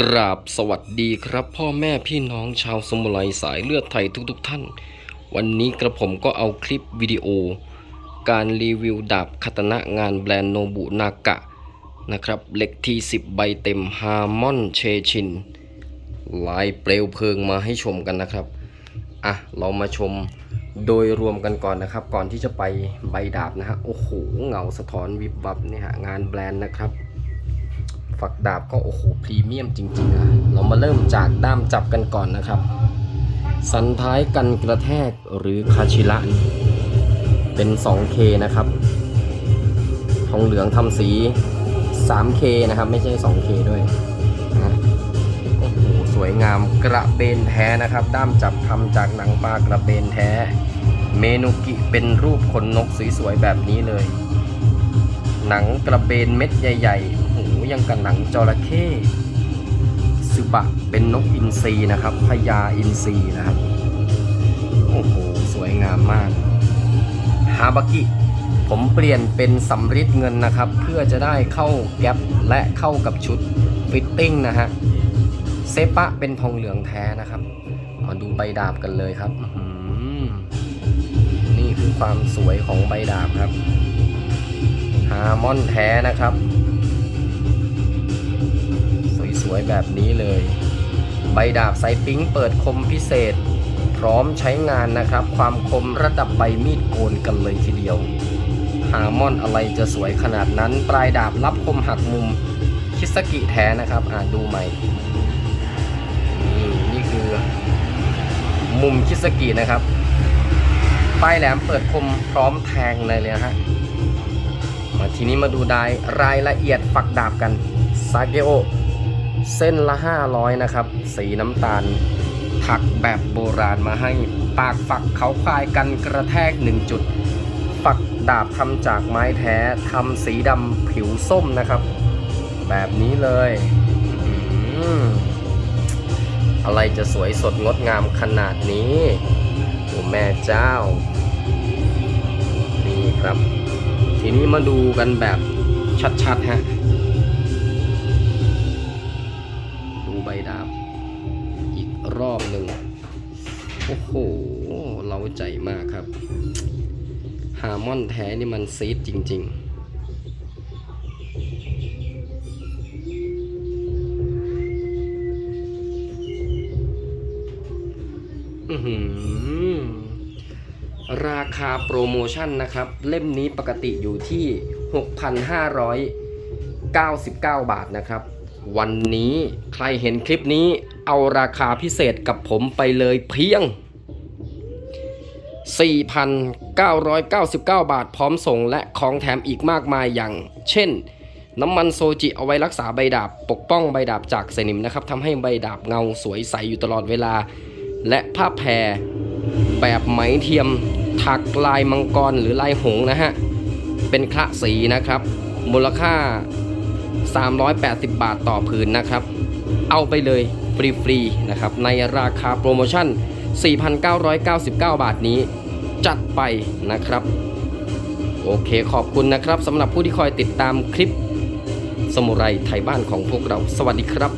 กราบสวัสดีครับ พ่อแม่พี่น้องชาวสมุไรสายเลือดไทยทุกๆทท่าน วันนี้กระผมก็เอาคลิปวิดีโอ การรีวิวดาบคาตนะงานแบรนด์โนบุนากะนะครับเหล็กที่10 ใบเต็มฮาร์มอนเชชินลายเปลวเพลิงมาให้ชมกันนะครับ อะ เรามาชมโดยรวมกันก่อนนะครับ ก่อนที่จะไปใบดาบนะฮะโอ้โหเงาสะท้อนวิบวับเนี่ยฮะงานแบรนด์นะครับ ฝักดาบก็โอ้โหพรีเมียมจริงๆอะเรามาเริ่มจากด้ามจับกันก่อนนะครับ สันท้ายกันกระแทกหรือคาชิระเป็น 2K นะครับ ทองเหลืองทำสี 3K นะครับ ไม่ใช่ 2K ด้วยโอ้โหสวยงามกระเบนแท้นะครับ ด้ามจับทำจากหนังปลากระเบนแท้ เมนูกิเป็นรูปขนนกสวยๆแบบนี้เลย หนังกระเบนเม็ดใหญ่ ๆ ยังกับหนังจระเข้ซึบะเป็นนกอินทรีนะครับพญาอินทรีนะครับ โอ้โห สวยงามมาก ฮาบากิผมเปลี่ยนเป็นสำริดเงินนะครับ เพื่อจะได้เข้าแก๊ปและเข้ากับชุดฟิตติ้งนะฮะ เซปะเป็นทองเหลืองแท้นะครับมาดูใบดาบกันเลยครับ นี่คือความสวยของใบดาบครับฮาร์มอนแท้นะครับ วยๆ แบบนี้เลย ใบดาบไซปิ้งเปิดคมพิเศษ พร้อมใช้งานนะครับ ความคมระดับใบมีดโกนกันเลยทีเดียวฮาร์มอนอะไรจะสวยขนาดนั้น ปลายดาบรับคมหักมุม คิสกิแท้นะครับอ่านดูใหม่นี่นี่คือ มุมคิสกินะครับปลายแหลมเปิดคมพร้อมแทงเลยเลยนะฮะมาทีนี้มาดูได้รายละเอียดฝักดาบกันซาเกโอ เส้นละ 500 นะครับ สีน้ำตาลถักแบบโบราณมาให้ปากฝักเขาควายกันกระแทก 1 จุด ฝักดาบทำจากไม้แท้ทำสีดำผิวส้มนะครับ แบบนี้เลยอืมอะไรจะสวยสดงดงามขนาดนี้โอ้แม่เจ้า นี่ครับ ทีนี้มาดูกันแบบชัดๆฮะ เราใจมากครับ ฮาร์มอนแท้นี่มันซีดจริง ๆราคาโปรโมชั่นนะครับ เล่มนี้ปกติอยู่ที่ 6,599 บาทนะครับ วันนี้ใครเห็นคลิปนี้เอาราคาพิเศษกับผมไปเลยเพียง 4,999 บาทพร้อมส่งและของแถมอีกมากมายอย่าง เช่น น้ำมันโซจิเอาไว้รักษาใบดาบ ปกป้องใบดาบจากสนิมนะครับทำให้ใบดาบเงาสวยใสอยู่ตลอดเวลา และผ้าแพรแบบไหมเทียมถักลายมังกรหรือลายหงนะฮะ เป็นคละสีนะครับ มูลค่า 380 บาทต่อผืนนะครับ เอาไปเลยฟรีๆนะครับในราคาโปรโมชั่น 4,999 บาทนี้ จัดไปนะครับ โอเคขอบคุณนะครับสำหรับผู้ที่คอยติดตามคลิปสมุไรไทยบ้านของพวกเรา สวัสดีครับ